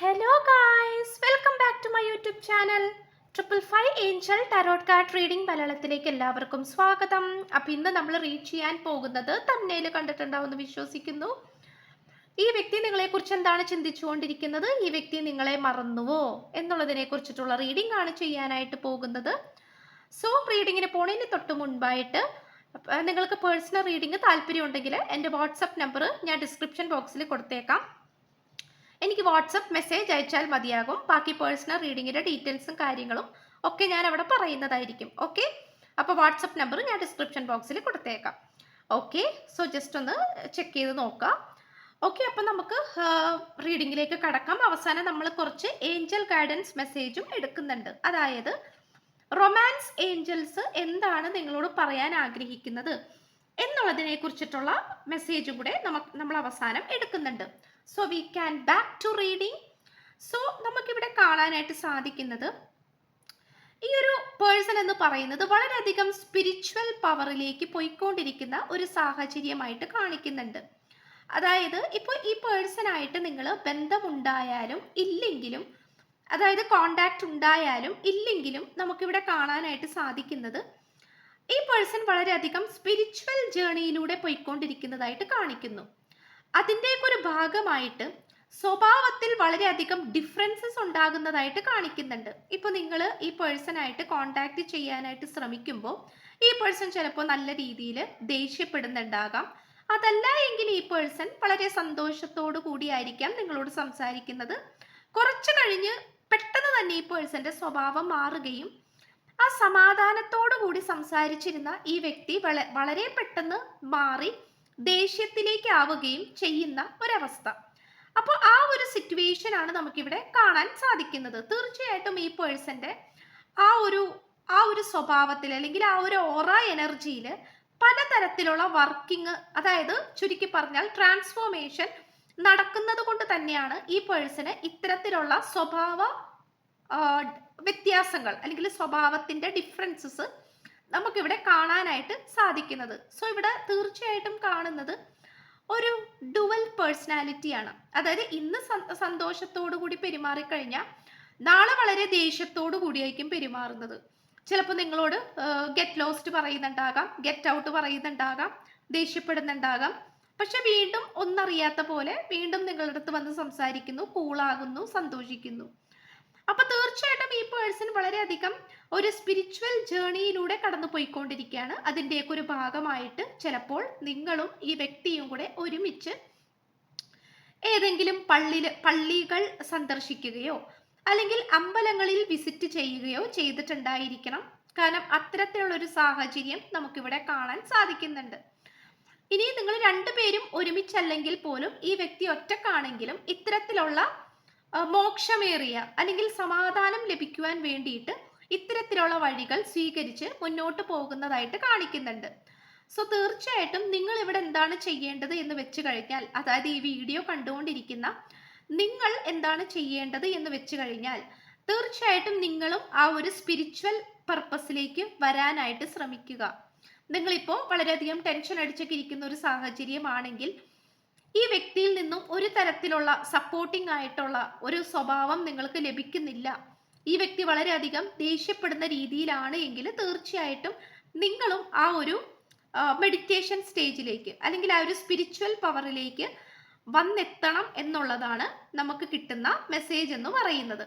Hello guys welcome back to my YouTube channel triple five angel tarot card reading മലയാളത്തിലേക്ക് എല്ലാവർക്കും സ്വാഗതം. അപ്പം ഇന്ന് നമ്മൾ റീഡ് ചെയ്യാൻ പോകുന്നത് തമ്മനയിൽ കണ്ടിട്ടുണ്ടാവുമെന്ന് വിശ്വസിക്കുന്നു. ഈ വ്യക്തി നിങ്ങളെക്കുറിച്ച് എന്താണ് ചിന്തിച്ചുകൊണ്ടിരിക്കുന്നത്? ഈ വ്യക്തി നിങ്ങളെ മറന്നുവോ? എന്നുള്ളതിനെ കുറിച്ചിട്ടുള്ള റീഡിംഗ് ആണ് ചെയ്യാനായിട്ട് പോകുന്നത്. സോ റീഡിങ്ങിന് പോണതിന് തൊട്ട് മുൻപായിട്ട് നിങ്ങൾക്ക് പേഴ്സണൽ റീഡിംഗ് താല്പര്യമുണ്ടെങ്കിൽ എന്റെ വാട്സപ്പ് നമ്പർ ഞാൻ ഡിസ്ക്രിപ്ഷൻ ബോക്സിൽ കൊടുത്തേക്കാം. എനിക്ക് വാട്സപ്പ് മെസ്സേജ് അയച്ചാൽ മതിയാകും. ബാക്കി പേഴ്സണൽ റീഡിങ്ങിന്റെ ഡീറ്റെയിൽസും കാര്യങ്ങളും ഒക്കെ ഞാൻ അവിടെ പറയുന്നതായിരിക്കും. ഓക്കെ? അപ്പോൾ വാട്സപ്പ് നമ്പർ ഞാൻ ഡിസ്ക്രിപ്ഷൻ ബോക്സിൽ കൊടുത്തേക്കാം. ഓക്കെ? സോ ജസ്റ്റ് ഒന്ന് ചെക്ക് ചെയ്ത് നോക്കാം. ഓക്കെ അപ്പം നമുക്ക് റീഡിങ്ങിലേക്ക് കടക്കാം. അവസാനം നമ്മൾ കുറച്ച് ഏഞ്ചൽ ഗൈഡൻസ് മെസ്സേജും എടുക്കുന്നുണ്ട്. അതായത് റൊമാൻസ് ഏഞ്ചൽസ് എന്താണ് നിങ്ങളോട് പറയാൻ ആഗ്രഹിക്കുന്നത്? എന്നുള്ളതിനെ കുറിച്ചിട്ടുള്ള മെസ്സേജും കൂടെ നമുക്ക് നമ്മൾ അവസാനം എടുക്കുന്നുണ്ട്. So we can back to reading so നമുക്കിവിടെ കാണാനായിട്ട് സാധിക്കുന്നത് ഈ ഒരു പേഴ്സൺ എന്ന് പറയുന്നത് വളരെയധികം സ്പിരിച്വൽ പവറിലേക്ക് പോയിക്കൊണ്ടിരിക്കുന്ന ഒരു സാഹചര്യമായിട്ട് കാണിക്കുന്നുണ്ട്. അതായത് ഇപ്പോൾ ഈ പേഴ്സണായിട്ട് നിങ്ങൾ ബന്ധമുണ്ടായാലും ഇല്ലെങ്കിലും അതായത് കോണ്ടാക്ട് ഉണ്ടായാലും ഇല്ലെങ്കിലും നമുക്കിവിടെ കാണാനായിട്ട് സാധിക്കുന്നത് ഈ പേഴ്സൺ വളരെയധികം സ്പിരിച്വൽ ജേണിയിലൂടെ പോയിക്കൊണ്ടിരിക്കുന്നതായിട്ട് കാണിക്കുന്നു. അതിന്റെയൊക്കെ ഒരു ഭാഗമായിട്ട് സ്വഭാവത്തിൽ വളരെയധികം ഡിഫറൻസസ് ഉണ്ടാകുന്നതായിട്ട് കാണിക്കുന്നുണ്ട്. ഇപ്പോൾ നിങ്ങൾ ഈ പേഴ്സണായിട്ട് കോണ്ടാക്ട് ചെയ്യാനായിട്ട് ശ്രമിക്കുമ്പോൾ ഈ പേഴ്സൺ ചിലപ്പോൾ നല്ല രീതിയിൽ ദേഷ്യപ്പെടുന്നുണ്ടാകാം. അതല്ല എങ്കിൽ ഈ പേഴ്സൺ വളരെ സന്തോഷത്തോടു കൂടിയായിരിക്കാം നിങ്ങളോട് സംസാരിക്കുന്നത്. കുറച്ച് കഴിഞ്ഞ് പെട്ടെന്ന് തന്നെ ഈ പേഴ്സന്റെ സ്വഭാവം മാറുകയും ആ സമാധാനത്തോടു കൂടി സംസാരിച്ചിരുന്ന ഈ വ്യക്തി വളരെ പെട്ടെന്ന് മാറി ദേഷ്യത്തിലേക്ക് ആവുകയും ചെയ്യുന്ന ഒരവസ്ഥ. അപ്പോൾ ആ ഒരു സിറ്റുവേഷൻ ആണ് നമുക്കിവിടെ കാണാൻ സാധിക്കുന്നത്. തീർച്ചയായിട്ടും ഈ പേഴ്സന്റെ ആ ഒരു ആ ഒരു സ്വഭാവത്തിൽ അല്ലെങ്കിൽ ആ ഒരു ഓറ എനർജിയിൽ പലതരത്തിലുള്ള വർക്കിംഗ് അതായത് ചുരുക്കി പറഞ്ഞാൽ ട്രാൻസ്ഫോർമേഷൻ നടക്കുന്നത് കൊണ്ട് തന്നെയാണ് ഈ പേഴ്സന് ഇത്തരത്തിലുള്ള സ്വഭാവ വ്യത്യാസങ്ങൾ അല്ലെങ്കിൽ സ്വഭാവത്തിന്റെ ഡിഫറൻസസ് നമുക്കിവിടെ കാണാനായിട്ട് സാധിക്കുന്നത്. സോ ഇവിടെ തീർച്ചയായിട്ടും കാണുന്നത് ഒരു ഡുവൽ പേഴ്സണാലിറ്റിയാണ് അതായത് ഇന്ന് സന്തോഷത്തോടു കൂടി പെരുമാറിക്കഴിഞ്ഞാൽ നാളെ വളരെ ദേഷ്യത്തോടു കൂടിയായിരിക്കും പെരുമാറുന്നത്. ചിലപ്പോൾ നിങ്ങളോട് ഗെറ്റ് ലോസ്റ്റ് പറയുന്നുണ്ടാകാം ഗെറ്റ് ഔട്ട് പറയുന്നുണ്ടാകാം ദേഷ്യപ്പെടുന്നുണ്ടാകാം. പക്ഷെ വീണ്ടും ഒന്നറിയാത്ത പോലെ വീണ്ടും നിങ്ങളുടെ അടുത്ത് വന്ന് സംസാരിക്കുന്നു കൂളാകുന്നു സന്തോഷിക്കുന്നു. അപ്പൊ തീർച്ചയായിട്ടും ഈ പേഴ്സൺ വളരെയധികം ഒരു സ്പിരിച്വൽ ജേണിയിലൂടെ കടന്നു പോയിക്കൊണ്ടിരിക്കുകയാണ് അതിന്റെയൊക്കെ ഒരു ഭാഗമായിട്ട് ചിലപ്പോൾ നിങ്ങളും ഈ വ്യക്തിയും കൂടെ ഒരുമിച്ച് ഏതെങ്കിലും പള്ളിയിൽ പള്ളികൾ സന്ദർശിക്കുകയോ അല്ലെങ്കിൽ അമ്പലങ്ങളിൽ വിസിറ്റ് ചെയ്യുകയോ ചെയ്തിട്ടുണ്ടായിരിക്കണം. കാരണം അത്തരത്തിലുള്ള ഒരു സാഹചര്യം നമുക്കിവിടെ കാണാൻ സാധിക്കുന്നുണ്ട്. ഇനി നിങ്ങൾ രണ്ടുപേരും ഒരുമിച്ചല്ലെങ്കിൽ പോലും ഈ വ്യക്തി ഒറ്റക്കാണെങ്കിലും ഇത്തരത്തിലുള്ള മോക്ഷമേറിയ അല്ലെങ്കിൽ സമാധാനം ലഭിക്കുവാൻ വേണ്ടിയിട്ട് ഇത്തരത്തിലുള്ള വഴികൾ സ്വീകരിച്ച് മുന്നോട്ട് പോകുന്നതായിട്ട് കാണിക്കുന്നുണ്ട്. സോ തീർച്ചയായിട്ടും നിങ്ങൾ ഇവിടെ എന്താണ് ചെയ്യേണ്ടത് എന്ന് വെച്ച് കഴിഞ്ഞാൽ അതായത് ഈ വീഡിയോ കണ്ടുകൊണ്ടിരിക്കുന്ന നിങ്ങൾ എന്താണ് ചെയ്യേണ്ടത് എന്ന് വെച്ച് കഴിഞ്ഞാൽ തീർച്ചയായിട്ടും നിങ്ങളും ആ ഒരു സ്പിരിച്വൽ പർപ്പസിലേക്ക് വരാനായിട്ട് ശ്രമിക്കുക. നിങ്ങളിപ്പോൾ വളരെയധികം ടെൻഷൻ അടിച്ചൊക്കെ ഇരിക്കുന്ന ഒരു സാഹചര്യമാണെങ്കിൽ ഈ വ്യക്തിയിൽ നിന്നും ഒരു തരത്തിലുള്ള സപ്പോർട്ടിംഗ് ആയിട്ടുള്ള ഒരു സ്വഭാവം നിങ്ങൾക്ക് ലഭിക്കുന്നില്ല. ഈ വ്യക്തി വളരെയധികം ദേഷ്യപ്പെടുന്ന രീതിയിലാണ് എങ്കിൽ തീർച്ചയായിട്ടും നിങ്ങളും ആ ഒരു മെഡിറ്റേഷൻ സ്റ്റേജിലേക്ക് അല്ലെങ്കിൽ ആ ഒരു സ്പിരിച്വൽ പവറിലേക്ക് വന്നെത്തണം എന്നുള്ളതാണ് നമുക്ക് കിട്ടുന്ന മെസ്സേജ് എന്ന് പറയുന്നത്.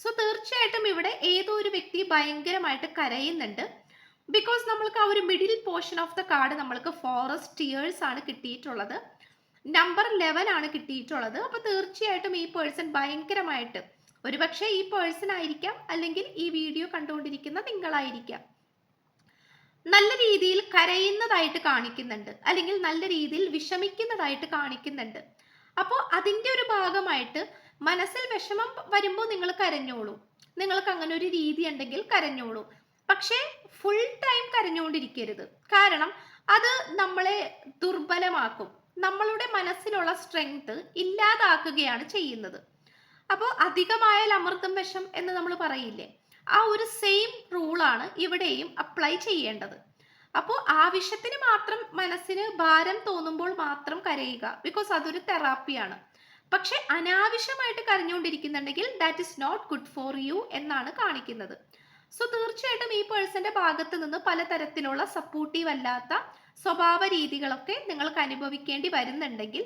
സോ തീർച്ചയായിട്ടും ഇവിടെ ഏതോ ഒരു വ്യക്തി ഭയങ്കരമായിട്ട് കരയുന്നുണ്ട്. ബിക്കോസ് നമ്മൾക്ക് ആ ഒരു middle portion of the card നമ്മൾക്ക് ഫോറസ്റ്റ് ഇയേഴ്സ് ആണ് കിട്ടിയിട്ടുള്ളത്. നമ്പർ ലെവൻ ആണ് കിട്ടിയിട്ടുള്ളത്. അപ്പോൾ തീർച്ചയായിട്ടും ഈ പേഴ്സൺ ഭയങ്കരമായിട്ട് ഒരുപക്ഷെ ഈ പേഴ്സൺ ആയിരിക്കാം അല്ലെങ്കിൽ ഈ വീഡിയോ കണ്ടുകൊണ്ടിരിക്കുന്ന നിങ്ങളായിരിക്കാം. നല്ല രീതിയിൽ കരയുന്നതായിട്ട് കാണിക്കുന്നുണ്ട്. അല്ലെങ്കിൽ നല്ല രീതിയിൽ വിഷമിക്കുന്നതായിട്ട് കാണിക്കുന്നുണ്ട്. അപ്പോൾ അതിന്റെ ഒരു ഭാഗമായിട്ട് മനസ്സിൽ വിഷമം വരുമ്പോൾ നിങ്ങൾ കരഞ്ഞോളൂ. നിങ്ങൾക്ക് അങ്ങനെ ഒരു രീതി ഉണ്ടെങ്കിൽ കരഞ്ഞോളൂ. പക്ഷേ ഫുൾ ടൈം കരഞ്ഞുകൊണ്ടിരിക്കരുത് കാരണം അത് നമ്മളെ ദുർബലമാക്കും. നമ്മളുടെ മനസ്സിലുള്ള സ്ട്രെങ്ത് ഇല്ലാതാക്കുകയാണ് ചെയ്യുന്നത്. അപ്പോൾ അധികമായാൽ അമൃതം വിഷം എന്ന് നമ്മൾ പറയില്ലേ? ആ ഒരു സെയിം റൂളാണ് ഇവിടെയും അപ്ലൈ ചെയ്യേണ്ടത്. അപ്പോൾ ആവശ്യത്തിന് മാത്രം മനസ്സിന് ഭാരം തോന്നുമ്പോൾ മാത്രം കരയുക. ബിക്കോസ് അതൊരു തെറാപ്പിയാണ് പക്ഷെ അനാവശ്യമായിട്ട് കരഞ്ഞുകൊണ്ടിരിക്കുന്നുണ്ടെങ്കിൽ that is not good for you എന്നാണ് കാണിക്കുന്നത്. സോ തീർച്ചയായിട്ടും ഈ പേഴ്സന്റെ ഭാഗത്ത് നിന്ന് പലതരത്തിലുള്ള സപ്പോർട്ടീവ് അല്ലാത്ത സ്വഭാവ രീതികളൊക്കെ നിങ്ങൾക്ക് അനുഭവിക്കേണ്ടി വരുന്നുണ്ടെങ്കിൽ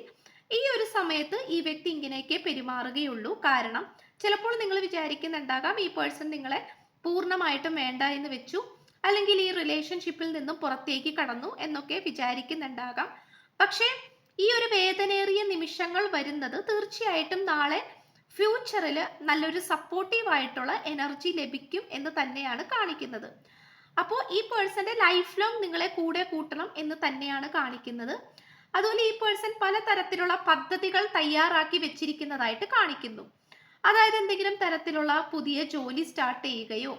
ഈ ഒരു സമയത്ത് ഈ വ്യക്തി ഇങ്ങനെയൊക്കെ പെരുമാറുകയുള്ളൂ. കാരണം ചിലപ്പോൾ നിങ്ങൾ വിചാരിക്കുന്നുണ്ടാകാം ഈ പേഴ്സൺ നിങ്ങളെ പൂർണമായിട്ടും വേണ്ട എന്ന് വെച്ചു. അല്ലെങ്കിൽ ഈ റിലേഷൻഷിപ്പിൽ നിന്നും പുറത്തേക്ക് കടന്നു എന്നൊക്കെ വിചാരിക്കുന്നുണ്ടാകാം. പക്ഷേ ഈ ഒരു വേദനേറിയ നിമിഷങ്ങൾ വരുന്നത് തീർച്ചയായിട്ടും നാളെ ഫ്യൂച്ചറിൽ നല്ലൊരു സപ്പോർട്ടീവ് ആയിട്ടുള്ള എനർജി ലഭിക്കും എന്ന് തന്നെയാണ് കാണിക്കുന്നത്. അപ്പോൾ ഈ പേഴ്സന്റെ ലൈഫ് ലോങ് നിങ്ങളെ കൂടെ കൂട്ടണം എന്ന് തന്നെയാണ് കാണിക്കുന്നത്. അതുപോലെ ഈ പേഴ്സൺ പലതരത്തിലുള്ള പദ്ധതികൾ തയ്യാറാക്കി വെച്ചിരിക്കുന്നതായിട്ട് കാണിക്കുന്നു. അതായത് എന്തെങ്കിലും തരത്തിലുള്ള പുതിയ ജോലി സ്റ്റാർട്ട് ചെയ്യുകയോ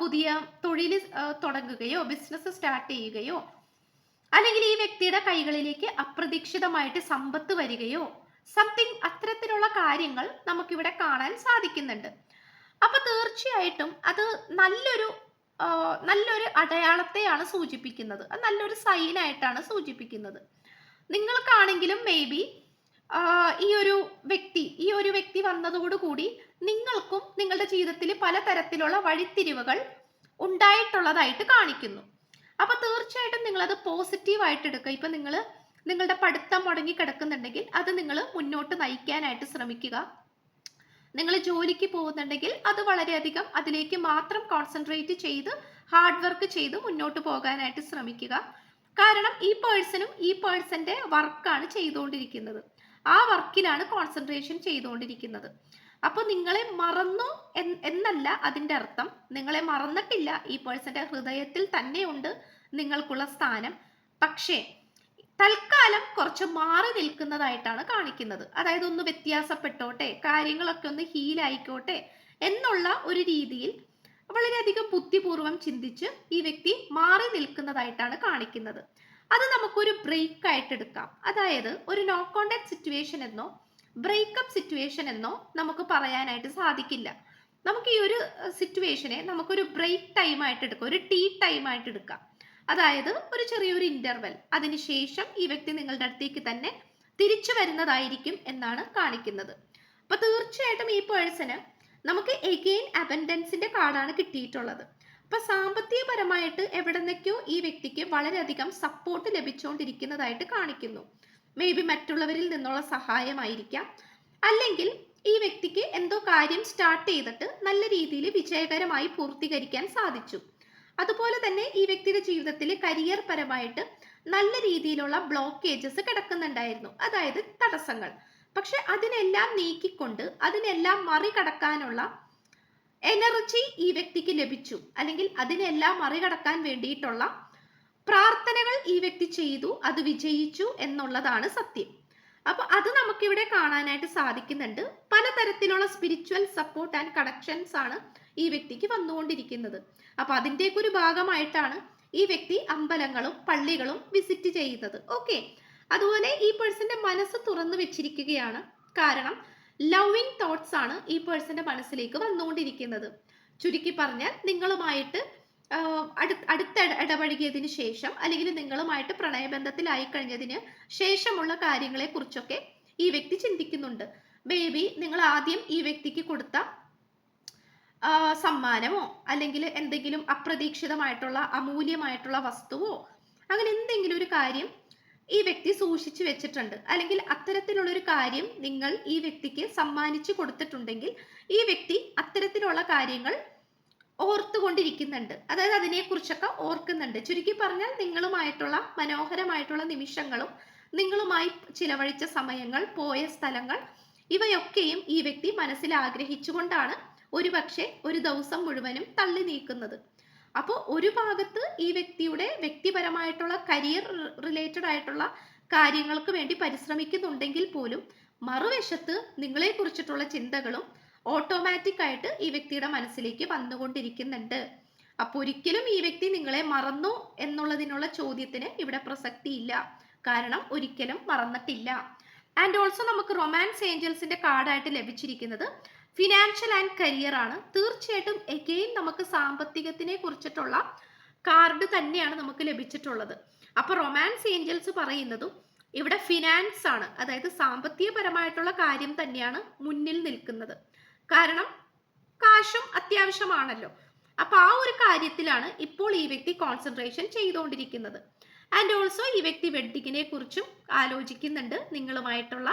പുതിയ തൊഴിൽ തുടങ്ങുകയോ ബിസിനസ് സ്റ്റാർട്ട് ചെയ്യുകയോ അല്ലെങ്കിൽ ഈ വ്യക്തിയുടെ കൈകളിലേക്ക് അപ്രതീക്ഷിതമായിട്ട് സമ്പത്ത് വരികയോ സംതിങ് അത്തരത്തിലുള്ള കാര്യങ്ങൾ നമുക്കിവിടെ കാണാൻ സാധിക്കുന്നുണ്ട്. അപ്പൊ തീർച്ചയായിട്ടും അത് നല്ലൊരു നല്ലൊരു അടയാളത്തെയാണ് സൂചിപ്പിക്കുന്നത്. അത് നല്ലൊരു സൈനായിട്ടാണ് സൂചിപ്പിക്കുന്നത്. നിങ്ങൾക്കാണെങ്കിലും മേ ബി ഈ ഒരു വ്യക്തി ഈ ഒരു വ്യക്തി വന്നതോടുകൂടി നിങ്ങൾക്കും നിങ്ങളുടെ ജീവിതത്തിൽ പലതരത്തിലുള്ള വഴിത്തിരിവുകൾ ഉണ്ടായിട്ടുള്ളതായിട്ട് കാണിക്കുന്നു. അപ്പോൾ തീർച്ചയായിട്ടും നിങ്ങൾ അത് പോസിറ്റീവായിട്ട് എടുക്കുക. ഇപ്പൊ നിങ്ങൾ നിങ്ങളുടെ പഠിത്തം മുടങ്ങി കിടക്കുന്നുണ്ടെങ്കിൽ അത് നിങ്ങൾ മുന്നോട്ട് നയിക്കാനായിട്ട് ശ്രമിക്കുക. നിങ്ങൾ ജോലിക്ക് പോകുന്നുണ്ടെങ്കിൽ അത് വളരെയധികം അതിലേക്ക് മാത്രം കോൺസെൻട്രേറ്റ് ചെയ്ത് ഹാർഡ് വർക്ക് ചെയ്ത് മുന്നോട്ട് പോകാനായിട്ട് ശ്രമിക്കുക. കാരണം ഈ പേഴ്സണും ഈ പേഴ്സന്റെ വർക്കാണ് ചെയ്തുകൊണ്ടിരിക്കുന്നത്. ആ വർക്കിലാണ് കോൺസെൻട്രേഷൻ ചെയ്തുകൊണ്ടിരിക്കുന്നത്. അപ്പോൾ നിങ്ങളെ മറന്നു എന്നല്ല അതിന്റെ അർത്ഥം. നിങ്ങളെ മറന്നിട്ടില്ല ഈ പേഴ്സന്റെ ഹൃദയത്തിൽ തന്നെയുണ്ട് നിങ്ങൾക്കുള്ള സ്ഥാനം. പക്ഷേ തൽക്കാലം കുറച്ച് മാറി നിൽക്കുന്നതായിട്ടാണ് കാണിക്കുന്നത്. അതായത് ഒന്ന് വ്യത്യാസപ്പെട്ടോട്ടെ കാര്യങ്ങളൊക്കെ ഒന്ന് ഹീലായിക്കോട്ടെ എന്നുള്ള ഒരു രീതിയിൽ വളരെയധികം ബുദ്ധിപൂർവം ചിന്തിച്ച് ഈ വ്യക്തി മാറി നിൽക്കുന്നതായിട്ടാണ് കാണിക്കുന്നത്. അത് നമുക്കൊരു ബ്രേക്ക് ആയിട്ട് എടുക്കാം. അതായത് ഒരു നോ കോണ്ടാക്ട് സിറ്റുവേഷൻ എന്നോ ബ്രേക്കപ്പ് സിറ്റുവേഷൻ എന്നോ നമുക്ക് പറയാനായിട്ട് സാധിക്കില്ല. നമുക്ക് ഈ ഒരു സിറ്റുവേഷനെ നമുക്കൊരു ബ്രേക്ക് ടൈം ആയിട്ട് എടുക്കാം. ഒരു ടീ ടൈം ആയിട്ട് എടുക്കാം. അതായത് ഒരു ചെറിയൊരു ഇന്റർവെൽ അതിനുശേഷം ഈ വ്യക്തി നിങ്ങളുടെ അടുത്തേക്ക് തന്നെ തിരിച്ചു വരുന്നതായിരിക്കും എന്നാണ് കാണിക്കുന്നത്. അപ്പൊ തീർച്ചയായിട്ടും ഈ പേഴ്സണ് നമുക്ക് എഗെയിൻ അബൻഡൻസിന്റെ കാർഡാണ് കിട്ടിയിട്ടുള്ളത്. അപ്പൊ സാമ്പത്തികപരമായിട്ട് എവിടെ നിന്നൊക്കെയോ ഈ വ്യക്തിക്ക് വളരെയധികം സപ്പോർട്ട് ലഭിച്ചുകൊണ്ടിരിക്കുന്നതായിട്ട് കാണിക്കുന്നു. മേ ബി മറ്റുള്ളവരിൽ നിന്നുള്ള സഹായമായിരിക്കാം. അല്ലെങ്കിൽ ഈ വ്യക്തിക്ക് എന്തോ കാര്യം സ്റ്റാർട്ട് ചെയ്തിട്ട് നല്ല രീതിയിൽ വിജയകരമായി പൂർത്തീകരിക്കാൻ സാധിച്ചു. അതുപോലെ തന്നെ ഈ വ്യക്തിയുടെ ജീവിതത്തിൽ കരിയർ പരമായിട്ട് നല്ല രീതിയിലുള്ള ബ്ലോക്കേജസ് കിടക്കുന്നുണ്ടായിരുന്നു. അതായത് തടസ്സങ്ങൾ. പക്ഷെ അതിനെല്ലാം നീക്കിക്കൊണ്ട് അതിനെല്ലാം മറികടക്കാനുള്ള എനർജി ഈ വ്യക്തിക്ക് ലഭിച്ചു. അല്ലെങ്കിൽ അതിനെല്ലാം മറികടക്കാൻ വേണ്ടിയിട്ടുള്ള പ്രാർത്ഥനകൾ ഈ വ്യക്തി ചെയ്തു അത് വിജയിച്ചു എന്നുള്ളതാണ് സത്യം. അപ്പൊ അത് നമുക്കിവിടെ കാണാനായിട്ട് സാധിക്കുന്നുണ്ട്. പലതരത്തിലുള്ള സ്പിരിച്വൽ സപ്പോർട്ട് ആൻഡ് കണക്ഷൻസ് ആണ് ഈ വ്യക്തിക്ക് വന്നുകൊണ്ടിരിക്കുന്നത്. അപ്പൊ അതിന്റെയൊക്കെ ഒരു ഭാഗമായിട്ടാണ് ഈ വ്യക്തി അമ്പലങ്ങളും പള്ളികളും വിസിറ്റ് ചെയ്യുന്നത് ഓക്കെ അതുപോലെ ഈ പേഴ്സന്റെ മനസ്സ് തുറന്നു വെച്ചിരിക്കുകയാണ്. കാരണം ലവിങ് തോട്ട്സ് ആണ് ഈ പേഴ്സന്റെ മനസ്സിലേക്ക് വന്നുകൊണ്ടിരിക്കുന്നത്. ചുരുക്കി പറഞ്ഞാൽ നിങ്ങളുമായിട്ട് അടുത്ത ഇട- ഇടപഴകിയതിന് ശേഷം അല്ലെങ്കിൽ നിങ്ങളുമായിട്ട് പ്രണയബന്ധത്തിലായി കഴിഞ്ഞതിന് ശേഷമുള്ള കാര്യങ്ങളെ കുറിച്ചൊക്കെ ഈ വ്യക്തി ചിന്തിക്കുന്നുണ്ട്. ബേബി നിങ്ങൾ ആദ്യം ഈ വ്യക്തിക്ക് കൊടുത്ത സമ്മാനമോ അല്ലെങ്കിൽ എന്തെങ്കിലും അപ്രതീക്ഷിതമായിട്ടുള്ള അമൂല്യമായിട്ടുള്ള വസ്തുവോ അങ്ങനെ എന്തെങ്കിലും ഒരു കാര്യം ഈ വ്യക്തി സൂക്ഷിച്ചു വെച്ചിട്ടുണ്ട്. അല്ലെങ്കിൽ അത്തരത്തിലുള്ള ഒരു കാര്യം നിങ്ങൾ ഈ വ്യക്തിക്ക് സമ്മാനിച്ചു കൊടുത്തിട്ടുണ്ടെങ്കിൽ ഈ വ്യക്തി അത്തരത്തിലുള്ള കാര്യങ്ങൾ ഓർത്തുകൊണ്ടിരിക്കുന്നുണ്ട്. അതായത് അതിനെക്കുറിച്ചൊക്കെ ഓർക്കുന്നുണ്ട്. ചുരുക്കി പറഞ്ഞാൽ നിങ്ങളുമായിട്ടുള്ള മനോഹരമായിട്ടുള്ള നിമിഷങ്ങളും നിങ്ങളുമായി ചിലവഴിച്ച സമയങ്ങൾ പോയ സ്ഥലങ്ങൾ ഇവയൊക്കെയും ഈ വ്യക്തി മനസ്സിൽ ആഗ്രഹിച്ചുകൊണ്ടാണ് ഒരുപക്ഷെ ഒരു ദിവസം മുഴുവനും തള്ളി നീക്കുന്നത്. അപ്പോൾ ഒരു ഭാഗത്ത് ഈ വ്യക്തിയുടെ വ്യക്തിപരമായിട്ടുള്ള കരിയർ റിലേറ്റഡ് ആയിട്ടുള്ള കാര്യങ്ങൾക്ക് വേണ്ടി പരിശ്രമിക്കുന്നുണ്ടെങ്കിൽ പോലും മറുവശത്ത് നിങ്ങളെ കുറിച്ചിട്ടുള്ള ചിന്തകളും ഓട്ടോമാറ്റിക് ആയിട്ട് ഈ വ്യക്തിയുടെ മനസ്സിലേക്ക് വന്നുകൊണ്ടിരിക്കുന്നുണ്ട്. അപ്പൊ ഒരിക്കലും ഈ വ്യക്തി നിങ്ങളെ മറന്നു എന്നുള്ളതിനുള്ള ചോദ്യത്തിന് ഇവിടെ പ്രസക്തിയില്ല. കാരണം ഒരിക്കലും മറന്നിട്ടില്ല. ആൻഡ് ഓൾസോ നമുക്ക് റൊമാൻസ് ഏഞ്ചൽസിന്റെ കാർഡായിട്ട് ലഭിച്ചിരിക്കുന്നത് ഫിനാൻഷ്യൽ ആൻഡ് കരിയർ ആണ്. തീർച്ചയായിട്ടും എഗെയിൻ നമുക്ക് സാമ്പത്തികത്തിനെ കുറിച്ചിട്ടുള്ള കാർഡ് തന്നെയാണ് നമുക്ക് ലഭിച്ചിട്ടുള്ളത്. അപ്പൊ റൊമാൻസ് ഏഞ്ചൽസ് പറയുന്നതും ഇവിടെ ഫിനാൻസ് ആണ്. അതായത് സാമ്പത്തികപരമായിട്ടുള്ള കാര്യം തന്നെയാണ് മുന്നിൽ നിൽക്കുന്നത്. കാരണം കാശും അത്യാവശ്യമാണല്ലോ. അപ്പൊ ആ ഒരു കാര്യത്തിലാണ് ഇപ്പോൾ ഈ വ്യക്തി കോൺസെൻട്രേഷൻ ചെയ്തുകൊണ്ടിരിക്കുന്നത്. ആൻഡ് ഓൾസോ ഈ വ്യക്തി വെഡ്ഡിങ്ങിനെ കുറിച്ചും ആലോചിക്കുന്നുണ്ട്. നിങ്ങളുമായിട്ടുള്ള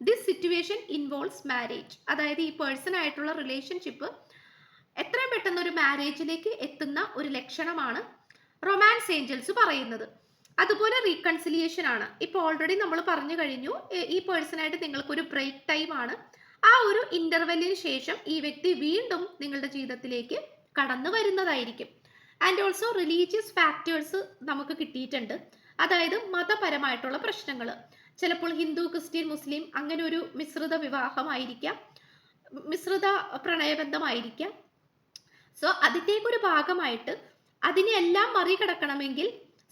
ദിസ് സിറ്റുവേഷൻ ഇൻവോൾവ്സ് മാരേജ് അതായത് ഈ പേഴ്സൺ ആയിട്ടുള്ള റിലേഷൻഷിപ്പ് എത്രയും പെട്ടെന്ന് ഒരു മാരേജിലേക്ക് എത്തുന്ന ഒരു ലക്ഷണമാണ് റൊമാൻസ് ഏഞ്ചൽസ് പറയുന്നത്. അതുപോലെ റീകൺസിലിയേഷൻ ആണ്. ഇപ്പോൾ ഓൾറെഡി നമ്മൾ പറഞ്ഞു കഴിഞ്ഞു ഈ പേഴ്സണായിട്ട് നിങ്ങൾക്കൊരു ബ്രേക്ക് ടൈം ആണ്. ആ ഒരു ഇന്റർവെല്ലിന് ശേഷം ഈ വ്യക്തി വീണ്ടും നിങ്ങളുടെ ജീവിതത്തിലേക്ക് കടന്നു വരുന്നതായിരിക്കും. ആൻഡ് ഓൾസോ റിലീജിയസ് ഫാക്ടേഴ്സ് നമുക്ക് കിട്ടിയിട്ടുണ്ട്. അതായത് മതപരമായിട്ടുള്ള പ്രശ്നങ്ങൾ ചിലപ്പോൾ ഹിന്ദു ക്രിസ്ത്യൻ മുസ്ലിം അങ്ങനെ ഒരു മിശ്രിത വിവാഹമായിരിക്കാം. മിശ്രിത പ്രണയബന്ധമായിരിക്കാം. സോ അതിന്റെയൊക്കെ ഒരു ഭാഗമായിട്ട് അതിനെല്ലാം മറികടക്കണമെങ്കിൽ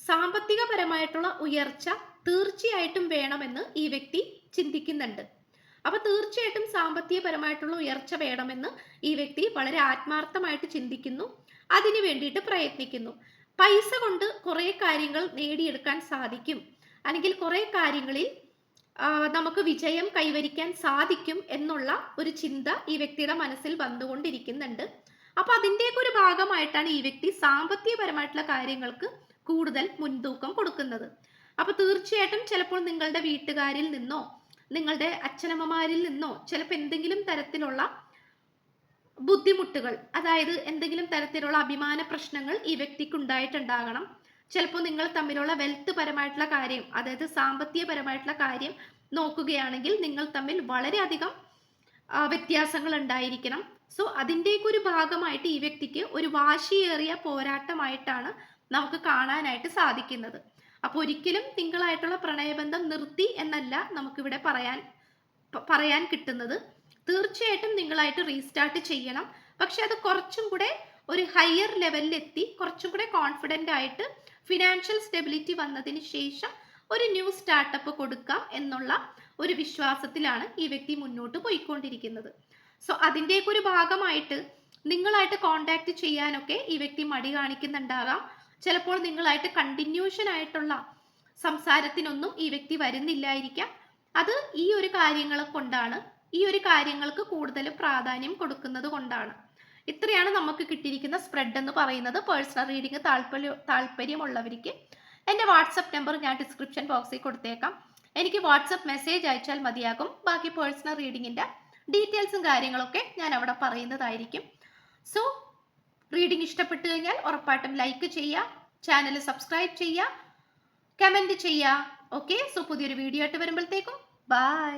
സാമ്പത്തികപരമായിട്ടുള്ള ഉയർച്ച തീർച്ചയായിട്ടും വേണമെന്ന് ഈ വ്യക്തി ചിന്തിക്കുന്നുണ്ട്. അപ്പൊ തീർച്ചയായിട്ടും സാമ്പത്തികപരമായിട്ടുള്ള ഉയർച്ച വേണമെന്ന് ഈ വ്യക്തി വളരെ ആത്മാർത്ഥമായിട്ട് ചിന്തിക്കുന്നു. അതിനു വേണ്ടിയിട്ട് പ്രയത്നിക്കുന്നു. പൈസ കൊണ്ട് കുറേ കാര്യങ്ങൾ നേടിയെടുക്കാൻ സാധിക്കും. അല്ലെങ്കിൽ കുറേ കാര്യങ്ങളിൽ നമുക്ക് വിജയം കൈവരിക്കാൻ സാധിക്കും എന്നുള്ള ഒരു ചിന്ത ഈ വ്യക്തിയുടെ മനസ്സിൽ വന്നുകൊണ്ടിരിക്കുന്നുണ്ട്. അപ്പൊ അതിന്റെയൊക്കെ ഒരു ഭാഗമായിട്ടാണ് ഈ വ്യക്തി സാമ്പത്തികപരമായിട്ടുള്ള കാര്യങ്ങൾക്ക് കൂടുതൽ മുൻതൂക്കം കൊടുക്കുന്നത്. അപ്പൊ തീർച്ചയായിട്ടും ചിലപ്പോൾ നിങ്ങളുടെ വീട്ടുകാരിൽ നിന്നോ നിങ്ങളുടെ അച്ഛനമ്മമാരിൽ നിന്നോ ചിലപ്പോൾ എന്തെങ്കിലും തരത്തിലുള്ള ബുദ്ധിമുട്ടുകൾ അതായത് എന്തെങ്കിലും തരത്തിലുള്ള അഭിമാന പ്രശ്നങ്ങൾ ഈ വ്യക്തിക്ക് ഉണ്ടായിട്ടുണ്ടാകണം ചിലപ്പോൾ നിങ്ങൾ തമ്മിലുള്ള വെൽത്ത് പരമായിട്ടുള്ള കാര്യം അതായത് സാമ്പത്തികപരമായിട്ടുള്ള കാര്യം നോക്കുകയാണെങ്കിൽ നിങ്ങൾ തമ്മിൽ വളരെയധികം വ്യത്യാസങ്ങൾ ഉണ്ടായിരിക്കണം. സോ അതിന്റെയൊക്കെ ഒരു ഭാഗമായിട്ട് ഈ വ്യക്തിക്ക് ഒരു വാശിയേറിയ പോരാട്ടമായിട്ടാണ് നമുക്ക് കാണാനായിട്ട് സാധിക്കുന്നത്. അപ്പോൾ ഒരിക്കലും തിങ്കളായിട്ടുള്ള പ്രണയബന്ധം നിർത്തി എന്നല്ല നമുക്കിവിടെ പറയാൻ പറയാൻ കിട്ടുന്നത്. തീർച്ചയായിട്ടും നിങ്ങളായിട്ട് റീസ്റ്റാർട്ട് ചെയ്യണം. പക്ഷെ അത് കുറച്ചും കൂടെ ഒരു ഹയർ ലെവലിൽ എത്തി കുറച്ചും കൂടെ കോൺഫിഡന്റ് ആയിട്ട് ഫിനാൻഷ്യൽ സ്റ്റെബിലിറ്റി വന്നതിന് ശേഷം ഒരു ന്യൂ സ്റ്റാർട്ടപ്പ് കൊടുക്കാം എന്നുള്ള ഒരു വിശ്വാസത്തിലാണ് ഈ വ്യക്തി മുന്നോട്ട് പോയിക്കൊണ്ടിരിക്കുന്നത്. സോ അതിന്റെയൊക്കെ ഒരു ഭാഗമായിട്ട് നിങ്ങളായിട്ട് കോണ്ടാക്ട് ചെയ്യാനൊക്കെ ഈ വ്യക്തി മടി കാണിക്കുന്നുണ്ടാകാം. ചിലപ്പോൾ നിങ്ങളായിട്ട് കണ്ടിന്യൂഷൻ ആയിട്ടുള്ള സംസാരത്തിനൊന്നും ഈ വ്യക്തി വരുന്നില്ലായിരിക്കാം. അത് ഈ ഒരു കാര്യങ്ങൾ കൊണ്ടാണ് ഈ ഒരു കാര്യങ്ങൾക്ക് കൂടുതൽ പ്രാധാന്യം കൊടുക്കുന്നത് കൊണ്ടാണ്. ഇത്രയാണ് നമുക്ക് കിട്ടിയിരിക്കുന്ന സ്പ്രെഡ് എന്ന് പറയുന്നത്. പേഴ്സണൽ റീഡിംഗ് താല്പര്യ താല്പര്യമുള്ളവർക്ക് എന്റെ വാട്സപ്പ് നമ്പർ ഞാൻ ഡിസ്ക്രിപ്ഷൻ ബോക്സിൽ കൊടുത്തേക്കാം. എനിക്ക് വാട്സപ്പ് മെസ്സേജ് അയച്ചാൽ മതിയാകും. ബാക്കി പേഴ്സണൽ റീഡിങ്ങിന്റെ ഡീറ്റെയിൽസും കാര്യങ്ങളൊക്കെ ഞാൻ അവിടെ പറയുന്നതായിരിക്കും. സോ റീഡിംഗ് ഇഷ്ടപ്പെട്ടു കഴിഞ്ഞാൽ ഉറപ്പായിട്ടും ലൈക്ക് ചെയ്യുക ചാനൽ സബ്സ്ക്രൈബ് ചെയ്യുക കമന്റ് ചെയ്യുക. ഓക്കെ സോ പുതിയൊരു വീഡിയോ ആയിട്ട് വരുമ്പോഴത്തേക്കും. ബൈ